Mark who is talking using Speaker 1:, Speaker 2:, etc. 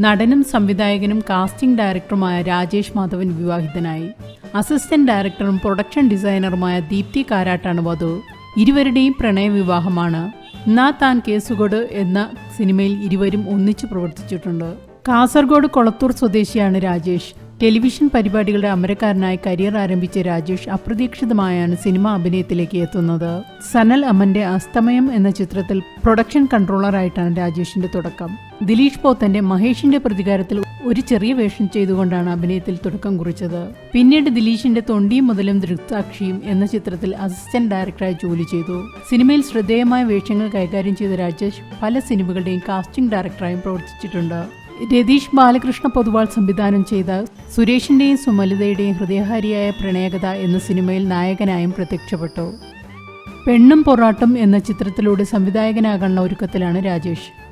Speaker 1: നടനും സംവിധായകനും കാസ്റ്റിംഗ് ഡയറക്ടറുമായ രാജേഷ് മാധവൻ വിവാഹിതനായി. അസിസ്റ്റന്റ് ഡയറക്ടറും പ്രൊഡക്ഷൻ ഡിസൈനറുമായ ദീപ്തി കാരാട്ടാണ് വധു. ഇരുവരുടെയും പ്രണയവിവാഹമാണ്. നാ താൻ കേസുകൊട് എന്ന സിനിമയിൽ ഇരുവരും ഒന്നിച്ചു പ്രവർത്തിച്ചിട്ടുണ്ട്. കാസർഗോഡ് കൊളത്തൂർ സ്വദേശിയാണ് രാജേഷ്. ടെലിവിഷൻ പരിപാടികളുടെ അമരക്കാരനായി കരിയർ ആരംഭിച്ച രാജേഷ് അപ്രതീക്ഷിതമായാണ് സിനിമ അഭിനയത്തിലേക്ക് എത്തുന്നത്. സനൽ അമന്റെ അസ്തമയം എന്ന ചിത്രത്തിൽ പ്രൊഡക്ഷൻ കൺട്രോളറായിട്ടാണ് രാജേഷിന്റെ തുടക്കം. ദിലീഷ് പോത്തന്റെ മഹേഷിന്റെ പ്രതികാരത്തിൽ ഒരു ചെറിയ വേഷം ചെയ്തുകൊണ്ടാണ് അഭിനയത്തിൽ തുടക്കം കുറിച്ചത്. പിന്നീട് ദിലീഷിന്റെ തൊണ്ടിയും മുതലും ദൃക്സാക്ഷിയും എന്ന ചിത്രത്തിൽ അസിസ്റ്റന്റ് ഡയറക്ടറായി ജോലി ചെയ്തു. സിനിമയിൽ ശ്രദ്ധേയമായ വേഷങ്ങൾ കൈകാര്യം ചെയ്ത രാജേഷ് പല സിനിമകളുടെയും കാസ്റ്റിംഗ് ഡയറക്ടറായും പ്രവർത്തിച്ചിട്ടുണ്ട്. രതീഷ് ബാലകൃഷ്ണ പൊതുവാൾ സംവിധാനം ചെയ്ത സുരേഷിന്റെയും സുമലിതയുടെയും ഹൃദയഹാരിയായ പ്രണയകഥ എന്ന സിനിമയിൽ നായകനായും പ്രത്യക്ഷപ്പെട്ടു. പെണ്ണും പൊറാട്ടും എന്ന ചിത്രത്തിലൂടെ സംവിധായകനാകാനുള്ള ഒരുക്കത്തിലാണ് രാജേഷ്.